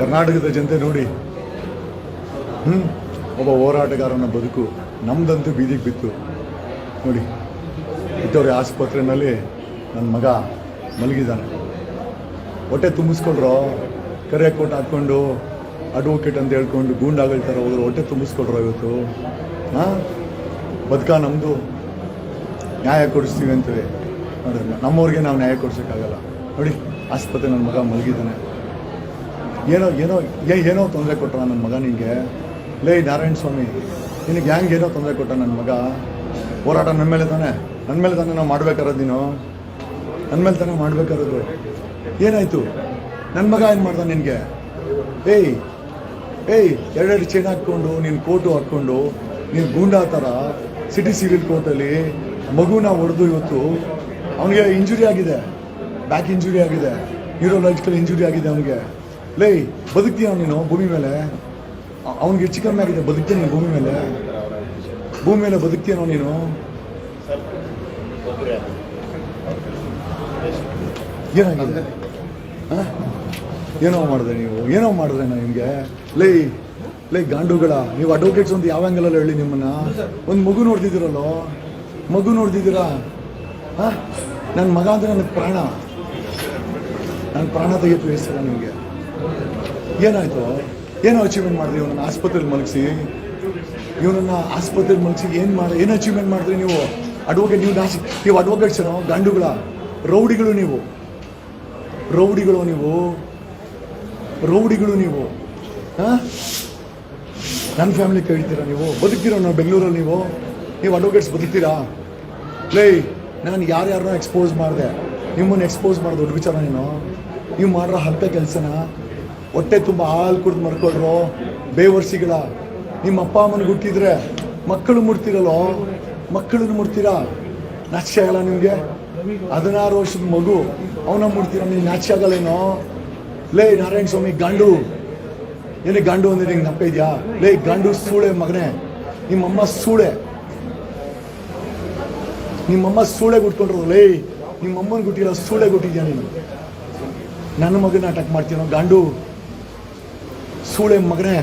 ಕರ್ನಾಟಕದ ಜನತೆ ನೋಡಿ. ಹ್ಞೂ ಒಬ್ಬ ಹೋರಾಟಗಾರನ ಬದುಕು ನಮ್ದಂತೂ ಬೀದಿಗೆ ಬಿತ್ತು. ನೋಡಿ, ಇದ್ದವ್ರೆ ಆಸ್ಪತ್ರೆಯಲ್ಲಿ ನನ್ನ ಮಗ ಮಲಗಿದ್ದಾನೆ. ಹೊಟ್ಟೆ ತುಂಬಿಸ್ಕೊಳ್ರೋ? ಕರೆ ಕೊಟ್ಟು ಹಾಕ್ಕೊಂಡು ಅಡ್ವೊಕೇಟ್ ಅಂತ ಹೇಳ್ಕೊಂಡು ಗೂಂಡಾಗಳ್ತಾರೆ ಹೋದ್ರು, ಹೊಟ್ಟೆ ತುಂಬಿಸ್ಕೊಳ್ರೋ ಇವತ್ತು? ಹಾಂ? ಬದುಕ ನಮ್ಮದು ನ್ಯಾಯ ಕೊಡಿಸ್ತೀವಿ ಅಂತೇಳಿ ನೋಡಿದ್ರೆ ನಮ್ಮವ್ರಿಗೆ ನಾವು ನ್ಯಾಯ ಕೊಡ್ಸೋಕ್ಕಾಗಲ್ಲ. ನೋಡಿ, ಆಸ್ಪತ್ರೆ ನನ್ನ ಮಗ ಮಲಗಿದ್ದಾನೆ. ಏನೋ ಏನೋ ಏನೋ ತೊಂದರೆ ಕೊಟ್ಟ ನನ್ನ ಮಗ ನಿನಗೆ ಲೇ, ನಾರಾಯಣ ಸ್ವಾಮಿ, ನಿನಗೆ ಹ್ಯಾಂಗೆ ಏನೋ ತೊಂದರೆ ಕೊಟ್ಟ ನನ್ನ ಮಗ? ಹೋರಾಟ ನನ್ನ ಮೇಲೆ ತಾನೆ. ನನ್ನ ಮೇಲೆ ತಾನೇ ನಾವು ಮಾಡ್ಬೇಕಾರದು ನೀನು? ನನ್ನ ಮೇಲೆ ತಾನೇ ಮಾಡ್ಬೇಕಾರದು. ಏನಾಯಿತು? ನನ್ನ ಮಗ ಏನು ಮಾಡ್ದ ನಿನಗೆ? ಏಯ್ ಏಯ್, ಎರಡೆರಡು ಚೈನ್ ಹಾಕ್ಕೊಂಡು, ನೀನು ಕೋಟು ಹಾಕ್ಕೊಂಡು, ನೀನು ಗೂಂಡಾ ಥರ ಸಿಟಿ ಸಿವಿಲ್ ಕೋರ್ಟಲ್ಲಿ ಮಗುನ ಹೊಡೆದು ಇವತ್ತು ಅವನಿಗೆ ಇಂಜುರಿ ಆಗಿದೆ. ಬ್ಯಾಕ್ ಇಂಜುರಿ ಆಗಿದೆ. ನ್ಯೂರೋಲಾಜಿಕಲ್ ಇಂಜುರಿ ಆಗಿದೆ ಅವನಿಗೆ. ಲೇ, ಬದುಕ್ತೀಯ ನೀನು, ಭೂಮಿ ಮೇಲೆ? ಅವನಿಗೆ ಹೆಚ್ಚು ಕಮ್ಮಿ ಆಗಿದೆ, ಬದುಕ್ತೀಯ ನೀನು ಭೂಮಿ ಮೇಲೆ? ಭೂಮಿ ಮೇಲೆ ಬದುಕ್ತೀಯನೋ ನೀನು? ಏನಾಗಿದೆ? ಏನೋ ಮಾಡಿದೆ ನೀವು? ಏನೋ ಮಾಡಿದ್ರೆ ನಿಮಗೆ ಲೇ, ಲೈ ಗಾಂಡುಗಳ, ನೀವು ಅಡ್ವೊಕೇಟ್ಸ್ ಒಂದು ಯಾವ ಆ್ಯಂಗಲಲ್ಲಿ ಹೇಳಿ ನಿಮ್ಮನ್ನ? ಒಂದು ಮಗು ನೋಡ್ತಿದ್ದೀರಲ್ಲೋ? ಮಗು ನೋಡ್ತಿದ್ದೀರಾ? ಹಾಂ? ನನ್ನ ಮಗ ಅಂದರೆ ನನಗೆ ಪ್ರಾಣ. ನನ್ನ ಪ್ರಾಣ ತೆಗೆದು ವಹಿಸ್ತಾರ ನಿಮಗೆ? ಏನಾಯ್ತು? ಏನೋ ಅಚೀವ್ಮೆಂಟ್ ಮಾಡಿದ್ರಿ ಇವನನ್ನು ಆಸ್ಪತ್ರೆಗೆ ಮಲಗಿಸಿ? ಇವನನ್ನು ಆಸ್ಪತ್ರೆಗೆ ಮಲಗಿಸಿ ಏನು ಮಾಡಿ, ಏನು ಅಚೀವ್ಮೆಂಟ್ ಮಾಡಿದ್ರಿ ನೀವು? ಅಡ್ವೊಕೇಟ್ ನೀವು ನಾಸಿ ನೀವು ಅಡ್ವೊಕೇಟ್ಸ್ ಏನೋ ಗಂಡುಗಳ. ರೌಡಿಗಳು ನೀವು. ರೌಡಿಗಳು ನೀವು. ರೌಡಿಗಳು ನೀವು. ಹಾಂ? ನನ್ನ ಫ್ಯಾಮಿಲಿ ಕೇಳ್ತೀರಾ ನೀವು? ಬದುಕ್ತೀರಾ ನಾವು ಬೆಂಗಳೂರಲ್ಲಿ ನೀವು? ನೀವು ಅಡ್ವೊಕೇಟ್ಸ್ ಬದುಕ್ತೀರಾ? ಲೇ, ನಾನು ಯಾರ್ಯಾರನ್ನ ಎಕ್ಸ್ಪೋಸ್ ಮಾಡಿದೆ? ನಿಮ್ಮನ್ನು ಎಕ್ಸ್ಪೋಸ್ ಮಾಡೋದು, ದೊಡ್ಡ ವಿಚಾರ ನೀನು. ನೀವು ಮಾಡಿರೋ ಹಲ್ಕ ಕೆಲಸನ ಹೊಟ್ಟೆ ತುಂಬ ಹಾಲು ಕುಡ್ದು ಮರ್ಕೊಳ್ರು ಬೇವರ್ಸಿಗಳ. ನಿಮ್ಮ ಅಪ್ಪ ಅಮ್ಮನ ಹುಟ್ಟಿದ್ರೆ ಮಕ್ಕಳು ಮುಡ್ತಿರಲ್ಲೋ? ಮಕ್ಕಳನ್ನು ಮುಡ್ತೀರಾ? ನಾಚಿಕೆ ನಿಮಗೆ? ಹದಿನಾರು ವರ್ಷದ ಮಗು, ಅವನ ಮುಡ್ತೀರ? ನೀನು ನಾಚಿಕೆ ಲೇ ನಾರಾಯಣ ಸ್ವಾಮಿ, ಗಂಡು. ಏನೇ ಗಂಡು ಅಂದರೆ ನಿಂಗೆ ನಪ್ಪ ಇದೆಯಾ? ಲೇ ಗಂಡು ಸೂಳೆ ಮಗನೇ. ನಿಮ್ಮಮ್ಮ ಸೂಳೆ. ನಿಮ್ಮಮ್ಮ ಸೂಳೆ ಗುಟ್ಕೊಂಡ್ರು ಲೇ ನಿಮ್ಮಮ್ಮನ ಗುಟ್ಟಿಲ್ಲ ಸೂಳೆ ಗುಟ್ಟಿದ್ಯಾ ನೀನು? ನನ್ನ ಮಗನ ಅಟ್ಯಾಕ್ ಮಾಡ್ತೀನೋ ಗಂಡು? ಸೂಳೆ ಮಗನೇ